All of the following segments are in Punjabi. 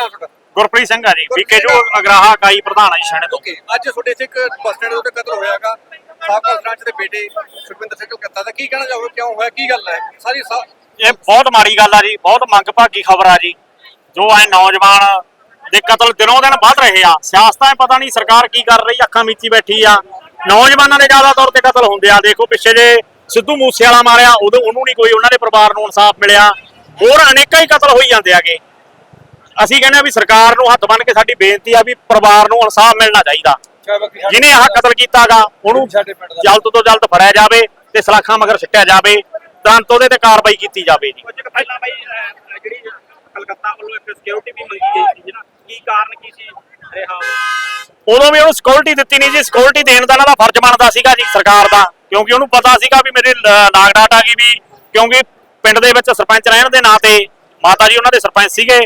ਨਾਮ ਤੁਹਾਡਾ ਗੁਰਪ੍ਰੀਤ ਸਿੰਘ ਆ ਜੀ ਵੀਕੇ ਜੋ ਅਗਰਾਹਾ ਕਾਈ ਪ੍ਰਧਾਨ ਆ ਜੀ ਸ਼ਾਣੇ ਤੋਂ। ਓਕੇ ਅੱਜ ਤੁਹਾਡੇ ਇੱਥੇ ਇੱਕ ਬੱਸ ਸਟੈਂਡ ਦੇ ਉੱਤੇ ਕਤਲ ਹੋਇਆਗਾ ਸਾਬਕਾ ਸਰਪੰਚ ਦੇ ਬੇਟੇ ਸੁਖਵਿੰਦਰ ਸਿੰਘ ਕਲਕੱਤਾ ਦਾ ਕੀ ਕਹਿਣਾ ਚਾਹੋਗੇ ਕਿਉਂ ਹੋਇਆ ਕੀ ਗੱਲ ਹੈ? ਸਾਰੀ ਇਹ ਬਹੁਤ ਮਾੜੀ ਗੱਲ ਆ ਜੀ ਬਹੁਤ ਮੰਗਭਾਗੀ ਖਬਰ ਆ ਜੀ। ਜੋ ਐ ਨੌਜਵਾਨ ਦੇ ਕਤਲ ਦਿਨੋਂ ਦਿਨ ਵੱਧ ਰਹੇ ਆ। ਸਿਆਸਤਾਂ ਪਤਾ ਨਹੀਂ ਸਰਕਾਰ ਕੀ ਕਰ ਰਹੀ ਅੱਖਾਂ ਮੀਚੀ ਬੈਠੀ ਆ। ਨੌਜਵਾਨਾਂ ਦੇ ਜ਼ਿਆਦਾ ਤੌਰ ਤੇ ਕਤਲ ਹੁੰਦੇ ਆ। ਦੇਖੋ ਪਿੱਛੇ ਜੇ ਸਿੱਧੂ ਮੂਸੇ ਵਾਲਾ ਮਾਰਿਆ ਉਦੋਂ ਉਹਨੂੰ ਨਹੀਂ ਕੋਈ ਉਹਨਾਂ ਦੇ ਪਰਿਵਾਰ ਨੂੰ ਇਨਸਾਫ ਮਿਲਿਆ। ਹੋਰ ਅਨੇਕਾਂ ਹੀ ਕਤਲ ਹੋਈ ਜਾਂਦੇ ਆਗੇ ਅਸੀਂ ਕਹਿੰਦੇ ਆ ਵੀ ਸਰਕਾਰ ਨੂੰ ਹੱਥ ਬੰਨ ਕੇ ਸਾਡੀ ਬੇਨਤੀ ਆ ਵੀ ਪਰਿਵਾਰ ਨੂੰ ਇਨਸਾਫ ਮਿਲਣਾ ਚਾਹੀਦਾ। ਜਿਹਨੇ ਆਹ ਕਤਲ ਕੀਤਾਗਾ ਉਹਨੂੰ ਜਲਦ ਤੋਂ ਜਲਦ ਫੜਿਆ ਜਾਵੇ ਤੇ ਸਲਾਖਾਂ ਮਗਰ ਸਿੱਟਿਆ ਜਾਵੇ। ਤੁਰੰਤ ਉਹਦੇ ਤੇ ਕਾਰਵਾਈ ਕੀਤੀ ਜਾਵੇ ਜੀ। ਕੁਝ ਕੁ ਪਹਿਲਾਂ ਬਈ ਅਹ, ਜਿਹੜੀ ਕਲਕੱਤਾ ਵੱਲੋਂ ਇੱਕ ਸਿਕਿਉਰਿਟੀ ਵੀ ਮੰਗੀ ਗਈ ਸੀ ਜਿਹਨਾਂ ਕੀ ਕਾਰਨ ਕੀ ਸੀ ਰਿਹਾ? ਉਦੋਂ ਵੀ ਉਹਨੂੰ ਸਿਕਿਉਰਿਟੀ ਦਿੱਤੀ ਨਹੀਂ ਜੀ। ਸਿਕਿਉਰਿਟੀ ਦੇਣ ਦਾ ਇਹਨਾਂ ਦਾ ਫਰਜ਼ ਬਣਦਾ ਸੀਗਾ ਜੀ ਸਰਕਾਰ ਦਾ। ਕਿਉਂਕਿ ਉਹਨੂੰ ਪਤਾ ਸੀਗਾ ਵੀ ਮੇਰੇ ਲਾਗ ਡਾਟ ਆ ਗਈ ਵੀ ਕਿਉਂਕਿ ਪਿੰਡ ਦੇ ਵਿੱਚ ਸਰਪੰਚ ਰਹਿਣ ਦੇ ਨਾਂ ਤੇ ਮਾਤਾ ਜੀ ਉਹਨਾਂ ਦੇ ਸਰਪੰਚ ਸੀਗੇ।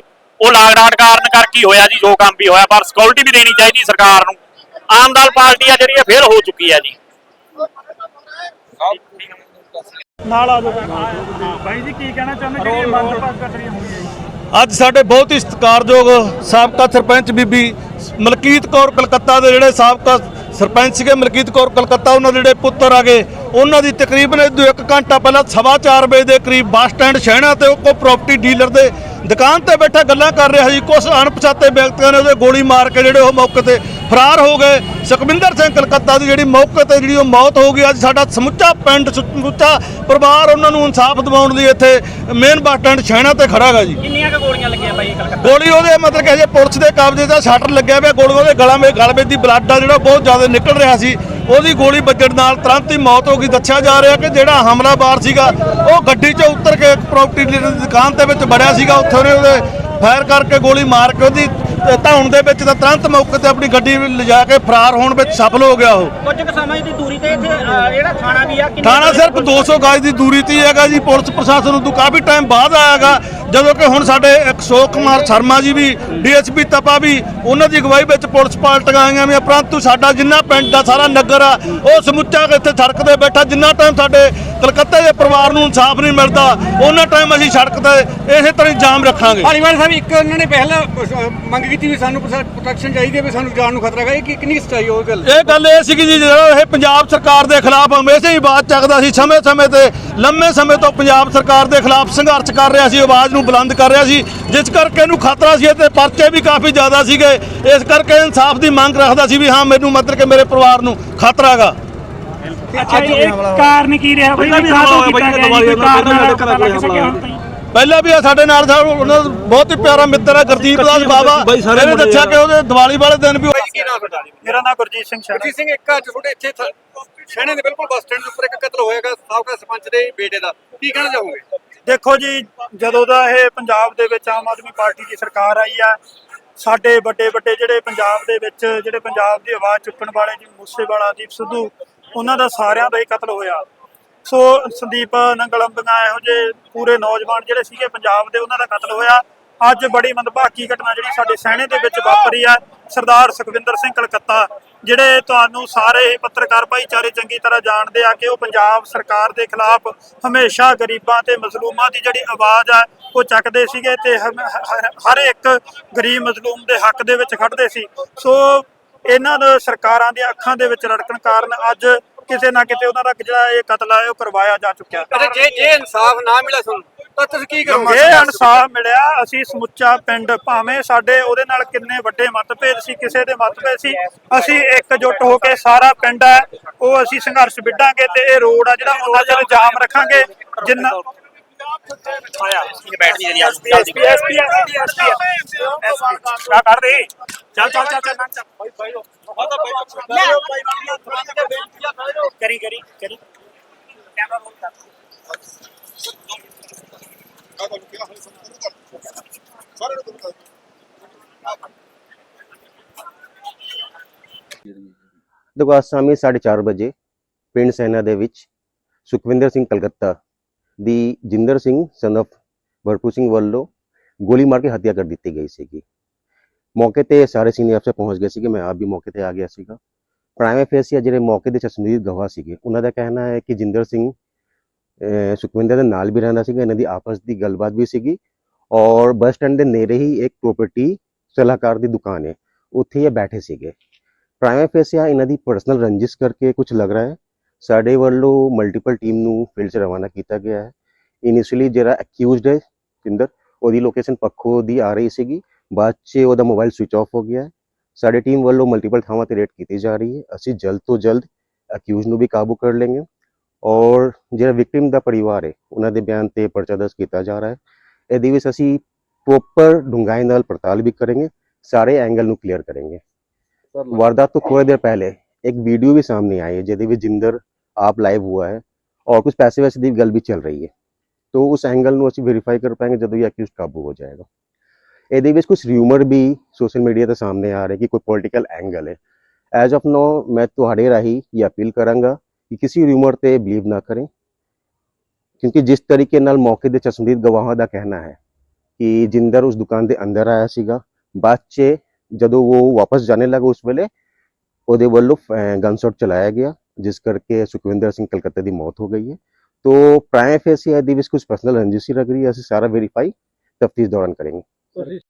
ਉਹ ਲਾਗ ਡਾਟ ਕਾਰਨ ਕਰਕੇ ਹੋਇਆ ਜੀ ਜੋ ਕੰਮ ਵੀ ਹੋਇਆ ਪਰ ਸਿਕਿਉਰਿਟੀ ਵੀ ਦੇਣੀ ਚਾਹੀਦੀ ਸਰਕਾਰ ਨੂੰ। ਆਮ ਦਲ ਪਾਰਟੀ ਆ ਜਿਹੜੀ ਇਹ ਫੇਲ ਹੋ ਚੁੱਕੀ ਆ ਜੀ। ਨਾਲ ਆ ਜਾਓ। ਬਾਈ ਜੀ ਕੀ ਕਹਿਣਾ ਚਾਹੁੰਦੇ ਜਿਹੜੀ ਮੰਦਭਾਗੀ ਘਟਨਾ ਹੋਈ ਹੈ ਜੀ ਅੱਜ ਸਾਡੇ ਬਹੁਤ ਹੀ ਸਤਿਕਾਰਯੋਗ ਸਾਬਕਾ ਸਰਪੰਚ ਬੀਬੀ ਮਲਕੀਤ ਕੌਰ ਕਲਕੱਤਾ ਦੇ ਜਿਹੜੇ ਸਾਬਕਾ ਸਰਪੰਚ ਸੀਗੇ ਮਲਕੀਤ ਕੌਰ ਕਲਕੱਤਾ ਉਹਨਾਂ ਦੇ ਜਿਹੜੇ ਪੁੱਤਰ ਆਗੇ ਉਹਨਾਂ ਦੀ ਤਕਰੀਬਨ ਇਦੋਂ ਇੱਕ ਘੰਟਾ ਪਹਿਲਾਂ ਸਵਾ ਚਾਰ ਵਜੇ ਦੇ ਕਰੀਬ ਬੱਸ ਸਟੈਂਡ ਸ਼ਹਿਣਾ ਤੇ ਉਹ ਕੋ ਪ੍ਰਾਪਰਟੀ ਡੀਲਰ ਦੇ ਦੁਕਾਨ ਤੇ ਬੈਠਾ ਗੱਲਾਂ ਕਰ ਰਿਹਾ ਸੀ ਕੁਝ ਅਣਪਛਾਤੇ ਵਿਅਕਤੀਆਂ ਨੇ ਉਹਦੇ ਗੋਲੀ ਮਾਰ ਕੇ ਜਿਹੜੇ ਉਹ ਮੌਕੇ ਤੇ ਫਰਾਰ ਹੋ ਗਏ। ਸੁਖਵਿੰਦਰ ਸਿੰਘ ਕਲਕੱਤਾ ਦੀ ਜਿਹੜੀ ਮੌਕੇ ਤੇ ਜਿਹੜੀ ਉਹ ਮੌਤ ਹੋ ਗਈ ਅੱਜ ਸਾਡਾ ਸਮੁੱਚਾ ਪਿੰਡ ਸਮੁੱਚਾ ਪਰਿਵਾਰ ਉਹਨਾਂ ਨੂੰ ਇਨਸਾਫ ਦਿਵਾਉਣ ਲਈ ਇੱਥੇ ਮੇਨ ਬੱਸ ਸਟੈਂਡ ਸ਼ਹਿਣਾ ਤੇ ਖੜਾ ਹੈਗਾ ਜੀ। ਕਿੰਨੀਆਂ ਕੁ ਗੋਲੀਆਂ ਲੱਗੀਆਂ ਬਾਈ ਕਲਕੱਤਾ? ਗੋਲੀ ਉਹਦੇ ਮਤਲਬ ਕਿ ਜੇ ਪੁਲਿਸ ਦੇ ਕਬਜ਼ੇ ਦਾ ਸ਼ਟਰ ਲੱਗਿਆ ਹੋਇਆ ਗੋਲੀ ਉਹਦੇ ਗਲਾਂ ਵਿੱਚ ਗਲ ਵਿੱਚ ਦੀ ਬਲੱਡ ਆ ਜਿਹੜਾ ਬਹੁਤ ਜ਼ਿਆਦਾ ਨਿਕਲ ਰਿਹਾ ਸੀ। ਉਹਦੀ ਗੋਲੀ ਵੱਜਣ ਨਾਲ ਤੁਰੰਤ ਹੀ ਮੌਤ ਹੋ ਗਈ। ਦੱਸਿਆ ਜਾ ਰਿਹਾ ਕਿ ਜਿਹੜਾ ਹਮਲਾਵਰ ਸੀਗਾ ਉਹ ਗੱਡੀ 'ਚੋਂ ਉਤਰ ਕੇ ਪ੍ਰਾਪਰਟੀ ਡੀਲਰ ਦੀ ਦੁਕਾਨ ਦੇ ਵਿੱਚ ਵੜਿਆ ਸੀਗਾ। ਉੱਥੇ ਉਹਨੇ ਉਹਦੇ ਫਾਇਰ ਕਰਕੇ ਗੋਲੀ ਮਾਰ ਕੇ ਉਹਦੀ ਧੌਣ ਦੇ ਵਿੱਚ ਤਾਂ ਤੁਰੰਤ ਮੌਕੇ ਤੇ ਆਪਣੀ ਗੱਡੀ ਲਿਜਾ ਕੇ ਫਰਾਰ ਹੋਣ ਵਿੱਚ ਸਫਲ ਹੋ ਗਿਆ ਉਹ। ਕੁਝ ਕੁ ਸਮੇਂ ਦੀ ਦੂਰੀ ਤੇ ਇੱਥੇ ਜਿਹੜਾ ਥਾਣਾ ਵੀ ਆ ਕਿੰਨੀ ਥਾਣਾ ਸਿਰਫ 200 ਗਜ ਦੀ ਦੂਰੀ ਤੇ ਹੀ ਹੈਗਾ ਜੀ। ਪੁਲਿਸ ਪ੍ਰਸ਼ਾਸਨ ਉਦੋਂ ਕਾਫੀ ਟਾਈਮ ਬਾਅਦ ਆਇਆਗਾ। ਜਦੋਂ ਕਿ ਹੁਣ ਸਾਡੇ ਅਸ਼ੋਕ ਕੁਮਾਰ ਸ਼ਰਮਾ ਜੀ ਵੀ ਡੀਐਸਪੀ ਤਪਾ ਵੀ ਉਹਨਾਂ ਦੀ ਅਗਵਾਈ ਵਿੱਚ ਪੁਲਿਸ ਪਾਰਟੀਆਂ ਆਈਆਂ ਵੀ ਪਰੰਤੂ ਸਾਡਾ ਜਿੰਨਾ ਪਿੰਡ ਦਾ ਸਾਰਾ ਨਗਰ ਆ ਉਹ ਸਮੁੱਚਾ ਇੱਥੇ ਸੜਕ ਤੇ ਬੈਠਾ ਜਿੰਨਾ ਟਾਈਮ ਸਾਡੇ ਕਲਕੱਤੇ ਦੇ ਪਰਿਵਾਰ ਨੂੰ ਇਨਸਾਫ ਨਹੀਂ ਮਿਲਦਾ ਉਹਨਾਂ ਟਾਈਮ ਅਸੀਂ ਸੜਕ ਤੇ ਇਸੇ ਤਰ੍ਹਾਂ ਹੀ ਜਾਮ ਰੱਖਾਂਗੇ। ਧਾਲੀਵਾਲ ਸਾਹਿਬ ਇੱਕ ਉਹਨਾਂ ਨੇ ਪਹਿਲਾਂ ਮੰਗ ਕੀਤੀ ਵੀ ਸਾਨੂੰ ਪ੍ਰੋਟੈਕਸ਼ਨ ਚਾਹੀਦੀ ਹੈ ਵੀ ਸਾਨੂੰ ਜਾਨ ਨੂੰ ਖਤਰਾ ਹੈਗਾ। ਇਹ ਕਿ- ਕਿੰਨੀ ਸੱਚਾਈ ਉਹ ਗੱਲ? ਇਹ ਗੱਲ ਇਹ ਸੀਗੀ ਜੀ ਜਿਹੜਾ ਇਹ ਪੰਜਾਬ ਸਰਕਾਰ ਦੇ ਖਿਲਾਫ ਹਮੇਸ਼ਾ ਹੀ ਆਵਾਜ਼ ਚੱਕਦਾ ਸੀ ਸਮੇਂ-ਸਮੇਂ ਤੇ ਲੰਮੇ ਸਮੇਂ ਤੋਂ ਪੰਜਾਬ ਸਰਕਾਰ ਦੇ ਖਿਲਾਫ ਸੰਘਰਸ਼ ਕਰ ਰਿਹਾ ਸੀ ਆਵਾਜ਼ ਨੂੰ ਬੁਲੰਦ ਕਰ ਰਿਹਾ ਸੀ ਜਿਸ ਕਰਕੇ ਇਹਨੂੰ ਖਤਰਾ ਸੀ ਤੇ ਪਰਚੇ ਵੀ ਕਾਫੀ ਜ਼ਿਆਦਾ ਸੀਗੇ। ਇਸ ਕਰਕੇ ਇਨਸਾਫ ਦੀ ਮੰਗ ਰੱਖਦਾ ਸੀ ਵੀ ਹਾਂ ਮੈਨੂੰ ਮਤਲਬ ਕਿ ਮੇਰੇ ਪਰਿਵਾਰ ਨੂੰ ਖਤਰਾ ਹੈਗਾ। ਅੱਛਾ ਜੀ ਇਹ ਕਾਰਨ ਕੀ ਰਿਹਾ? ਬਾਈ ਵੀ ਕਾਹਤੋਂ ਕੀਤਾ ਗਿਆ ਜੀ? ਕੋਈ ਕਾਰਨ ਪਤਾ ਲੱਗ ਸਕਿਆ ਹੁਣ ਤਾਈਂ ਪਹਿਲਾਂ ਵੀ ਇਹ ਸਾਡੇ ਨਾਲ ਸਾਹਿਬ ਉਹਨਾਂ ਦਾ ਬਹੁਤ ਹੀ ਪਿਆਰਾ ਮਿੱਤਰ ਹੈ ਗੁਰਦੀਪ ਦਾਸ ਬਾਬਾ ਇਹਨੇ ਦੱਸਿਆ ਕਿ ਉਹਦੇ ਦੀਵਾਲੀ ਵਾਲੇ ਦਿਨ ਵੀ ਉਹ ਮੇਰਾ ਨਾਮ ਗੁਰਜੀਤ ਸਿੰਘ ਸ਼ਾਣਾ ਜੀ ਸਿੰਘ ਇੱਕ ਅੱਜ ਤੁਹਾਡੇ ਇੱਥੇ ਥ- ਸ਼ਹਿਣੇ ਦੇ ਬਿਲਕੁਲ ਬੱਸ ਸਟੈਂਡ ਦੇ ਉੱਪਰ ਇੱਕ ਕਤਲ ਹੋਇਆਗਾ ਸਾਬਕਾ ਸਰਪੰਚ ਦੇ ਬੇਟੇ ਦਾ। ਕੀ ਕਹਿਣਾ ਚਾਹੋਗੇ? ਦੇਖੋ ਜੀ, ਜਦੋਂ ਦਾ ਇਹ ਪੰਜਾਬ ਦੇ ਵਿੱਚ ਆਮ ਆਦਮੀ ਪਾਰਟੀ ਦੀ ਸਰਕਾਰ ਆਈ ਆ, ਸਾਡੇ ਵੱਡੇ ਵੱਡੇ ਜਿਹੜੇ ਪੰਜਾਬ ਦੇ ਵਿੱਚ, ਜਿਹੜੇ ਪੰਜਾਬ ਦੀ ਆਵਾਜ਼ ਚੁੱਕਣ ਵਾਲੇ ਜੀ, ਮੂਸੇਵਾਲਾ, ਦੀਪ ਸਿੱਧੂ, ਉਹਨਾਂ ਦਾ ਸਾਰਿਆਂ ਦਾ ਹੀ ਕਤਲ ਹੋਇਆ। ਸੋ ਸੰਦੀਪ ਨੰਗਲੰਬੀਆਂ ਇਹੋ ਜਿਹੇ ਪੂਰੇ ਨੌਜਵਾਨ ਜਿਹੜੇ ਸੀਗੇ ਪੰਜਾਬ ਦੇ, ਉਹਨਾਂ ਦਾ ਕਤਲ ਹੋਇਆ। ਅੱਜ ਬੜੀ ਮੰਦਭਾਗੀ ਘਟਨਾ ਜਿਹੜੀ ਸਾਡੇ ਸਹਿਣੇ ਦੇ ਵਿੱਚ ਵਾਪਰੀ ਆ, ਸਰਦਾਰ ਸੁਖਵਿੰਦਰ ਸਿੰਘ ਕਲਕੱਤਾ, ਜਿਹੜੇ ਤੁਹਾਨੂੰ ਸਾਰੇ ਹੀ ਪੱਤਰਕਾਰ ਭਾਈਚਾਰੇ ਚੰਗੀ ਤਰ੍ਹਾਂ ਜਾਣਦੇ ਆ ਕਿ ਉਹ ਪੰਜਾਬ ਸਰਕਾਰ ਦੇ ਖਿਲਾਫ ਹਮੇਸ਼ਾ ਗਰੀਬਾਂ ਤੇ ਮਜ਼ਲੂਮਾਂ ਦੀ ਜਿਹੜੀ ਆਵਾਜ਼ ਆ, ਉਹ ਚੱਕਦੇ ਸੀਗੇ ਤੇ ਹਰ- ਇੱਕ ਗਰੀਬ ਮਜ਼ਲੂਮ ਦੇ ਹੱਕ ਦੇ ਵਿੱਚ ਖੜਦੇ ਸੀ। ਸੋ ਇਹਨਾਂ ਦੇ ਸਰਕਾਰਾਂ ਦੀਆਂ ਅੱਖਾਂ ਦੇ ਵਿੱਚ ਰੜਕਣ ਕਾਰਨ ਅੱਜ ਕਿਸੇ ਨਾ ਕਿਤੇ ਉਹਨਾਂ ਦਾ ਜਿਹੜਾ ਇਹ ਕਤਲ ਹੈ ਉਹ ਕਰਵਾਇਆ ਜਾ ਚੁੱਕਿਆ। ਅੱਛਾ ਜੇ ਜੇ ਇਨਸਾਫ ਨਾ ਮਿਲਿਆ ਤੁਹਾਨੂੰ ਤਾਂ ਤੁਸੀਂ ਕੀ ਕਰੋਗੇ ਜੇ ਇਨਸਾਫ ਮਿਲਿਆ ਅਸੀਂ ਸਮੁੱਚਾ ਪਿੰਡ ਭਾਵੇਂ ਸਾਡੇ ਉਹਦੇ ਨਾਲ ਕਿੰਨੇ ਵੱਡੇ ਮਤਭੇਦ ਸੀ ਕਿਸੇ ਦੇ ਮਤਭੇਦ ਸੀ ਅਸੀਂ ਇਕਜੁੱਟ ਹੋ ਕੇ ਸਾਰਾ ਪਿੰਡ ਹੈ ਉਹ ਅਸੀਂ ਸੰਘਰਸ਼ ਵਿੱਢਾਂਗੇ ਤੇ ਇਹ ਰੋਡ ਆ ਜਿਹੜਾ ਉਹਨਾਂ ਚਿਰ ਜਾਮ ਰੱਖਾਂਗੇ ਜਿੰਨਾ ਆਇਆ ਇਹ ਬੈਠ ਨਹੀਂ ਐਸਪੀ ਐਸਪੀ ਐਸਪੀ ਐਸਪੀ ਕਰ ਦੇ ਚੱਲ ਚੱਲ ਚੱਲ ਚੱਲ ਚੱਲ ਕਰੀ ਕਰੀ ਕਰੀ ਕੈਮਰਾ ਰੋਲ ਕਰ ਦੇਖੋ, ਅੱਜ ਸ਼ਾਮੀ 4:30 ਵਜੇ ਪਿੰਡ ਸੈਨਾ ਦੇ ਵਿੱਚ ਸੁਖਵਿੰਦਰ ਸਿੰਘ ਕਲਕੱਤਾ ਦੀ ਜਿੰਦਰ ਸਿੰਘ, son of ਵਰਪੂ ਸਿੰਘ ਵੱਲੋਂ ਗੋਲੀ ਮਾਰ ਕੇ ਹੱਤਿਆ ਕਰ ਦਿੱਤੀ ਗਈ ਸੀਗੀ। ਮੌਕੇ ਤੇ ਸਾਰੇ ਸੀਨੀਅਰ ਅਫਸਰ ਪਹੁੰਚ ਗਏ ਸੀਗੇ। ਮੈਂ ਆਪ ਵੀ ਮੌਕੇ ਤੇ ਆ ਗਿਆ ਸੀਗਾ। ਪ੍ਰਾਈਮ ਫੇਸੀਆ ਜਿਹੜੇ ਮੌਕੇ ਦੇ ਚਸ਼ਮਦੀਦ ਗਵਾਹ ਸੀਗੇ। ਉਹਨਾਂ ਦਾ ਕਹਿਣਾ ਹੈ ਕਿ ਜਿੰਦਰ ਸਿੰਘ ਸੁਖਵਿੰਦਰ ਦੇ ਨਾਲ ਵੀ ਰਹਿੰਦਾ ਸੀਗਾ। ਇਹਨਾਂ ਦੀ ਆਪਸ ਦੀ ਗੱਲਬਾਤ ਵੀ ਸੀਗੀ। ਔਰ ਬੱਸ ਸਟੈਂਡ ਦੇ ਨੇੜੇ ਹੀ ਇੱਕ ਪ੍ਰੋਪਰਟੀ ਸਲਾਹਕਾਰ ਦੀ ਦੁਕਾਨ ਹੈ। ਉੱਥੇ ਇਹ ਬੈਠੇ ਸੀਗੇ। ਪ੍ਰਾਈਮ ਫੇਸਿਆ ਇਹਨਾਂ ਦੀ ਪਰਸਨਲ ਰੰਜਿਸ਼ ਕਰਕੇ ਕੁਝ ਲੱਗ ਰਿਹਾ ਹੈ। ਸਾਡੇ ਵੱਲੋਂ ਮਲਟੀਪਲ ਟੀਮ ਨੂੰ ਫੀਲਡ 'ਚ ਰਵਾਨਾ ਕੀਤਾ ਗਿਆ ਹੈ। ਇਨੀਸ਼ੀਅਲੀ ਜਿਹੜਾ ਅਕਿਊਜ਼ਡ ਹੈ, ਕਿੰਦਰ, ਉਹਦੀ ਲੋਕੇਸ਼ਨ ਪੱਖੋਂ ਦੀ ਆ ਰਹੀ ਸੀਗੀ। ਬਾਅਦ 'ਚ ਉਹਦਾ ਮੋਬਾਈਲ ਸਵਿਚ ਆਫ ਹੋ ਗਿਆ ਹੈ। ਸਾਡੀ ਟੀਮ ਵੱਲੋਂ ਮਲਟੀਪਲ ਥਾਵਾਂ ਤੇ ਰੇਡ ਕੀਤੀ ਜਾ ਰਹੀ ਹੈ। ਅਸੀਂ ਜਲਦ ਤੋਂ ਜਲਦ ਅਕਿਊਜ਼ ਨੂੰ ਵੀ ਕਾਬੂ ਕਰ ਲਵਾਂਗੇ ਔਰ ਜਿਹੜਾ ਵਿਕਟਿਮ ਦਾ ਪਰਿਵਾਰ ਹੈ, ਉਹਨਾਂ ਦੇ ਬਿਆਨ ਤੇ ਪਰਚਾ ਦਰਜ ਕੀਤਾ ਜਾ ਰਿਹਾ ਹੈ। ਇਹਦੇ ਵਿੱਚ ਅਸੀਂ ਪ੍ਰੋਪਰ ਡੂੰਘਾਈ ਨਾਲ ਪੜਤਾਲ ਵੀ ਕਰਾਂਗੇ। ਸਾਰੇ ਐਂਗਲ ਨੂੰ ਕਲੀਅਰ ਕਰਾਂਗੇ। वारदात तो थोड़ी देर पहले एक वीडियो भी सामने आई है जिदे भी जिंदर ਆਪ ਲਾਈਵ ਹੋਇਆ ਹੈ ਔਰ ਕੁਝ ਪੈਸੇ ਵੈਸੇ ਦੀ ਗੱਲ ਵੀ ਚੱਲ ਰਹੀ ਹੈ ਤੋਂ ਉਸ ਐਂਗਲ ਨੂੰ ਅਸੀਂ ਵੈਰੀਫਾਈ ਕਰ ਪਾਏਗੇ ਜਦੋਂ ਇਹ ਐਕਿਊਜ਼ ਕਾਬੂ ਹੋ ਜਾਏਗਾ ਇਹਦੇ ਵਿੱਚ ਕੁਝ ਰਿਊਮਰ ਵੀ ਸੋਸ਼ਲ ਮੀਡੀਆ ਤੇ ਸਾਹਮਣੇ ਆ ਰਹੇ ਕਿ ਕੋਈ ਪੋਲਿਟੀਕਲ ਐਂਗਲ ਹੈ ਐਜ਼ ਆਫ ਨਾਓ ਮੈਂ ਤੁਹਾਡੇ ਰਾਹੀਂ ਇਹ ਅਪੀਲ ਕਰਾਂਗਾ ਕਿ ਕਿਸੇ ਰਿਊਮਰ ਤੇ ਬਲੀਵ ਨਾ ਕਰੇ ਕਿਉਂਕਿ ਜਿਸ ਤਰੀਕੇ ਨਾਲ ਮੌਕੇ ਦੇ ਚਸ਼ਮਦੀਦ ਗਵਾਹਾਂ ਦਾ ਕਹਿਣਾ ਹੈ ਕਿ ਜਿੰਦਰ ਉਸ ਦੁਕਾਨ ਦੇ ਅੰਦਰ ਆਇਆ ਸੀਗਾ ਬਾਅਦ 'ਚ ਜਦੋਂ ਉਹ ਵਾਪਸ ਜਾਣੇ ਲੱਗਾ ਉਸ ਵੇਲੇ ਉਹਦੇ ਵੱਲੋਂ ਗਨ ਸ਼ਾਟ ਚਲਾਇਆ ਗਿਆ ਜਿਸ ਕਰਕੇ ਸੁਖਵਿੰਦਰ ਸਿੰਘ ਕਲਕੱਤੇ ਦੀ ਮੌਤ ਹੋ ਗਈ ਹੈ तो प्राइम फेसिया दी कुछ पर्सनल रंजिश ही लग रही है ऐसे सारा वेरीफाई तफ्तीश दौरान करेंगे